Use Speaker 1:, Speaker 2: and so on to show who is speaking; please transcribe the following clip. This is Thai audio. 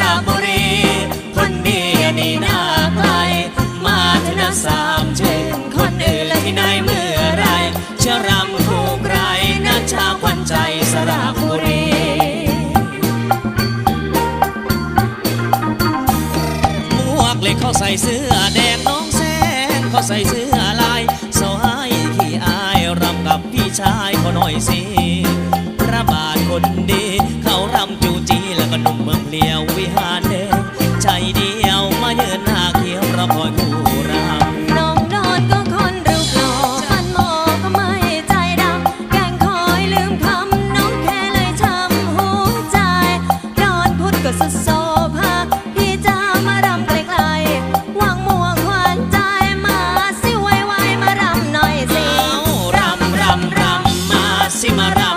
Speaker 1: ระบุรี คนดีนี่น่าไกล มาเถอะนะสามเชนคนอื่นและที่ไหนเมื่อไรจะรำคู่ใครนะชาวขวัญใจสระบุรีหมวกเหล็กเขาใส่เสื้อแดงน้องแสงเขาใส่เสื้อลายสวายขี้อายรำกับพี่ชายเขาหน่อยสิพระบาทคนดีเขารำจุ cimarrón.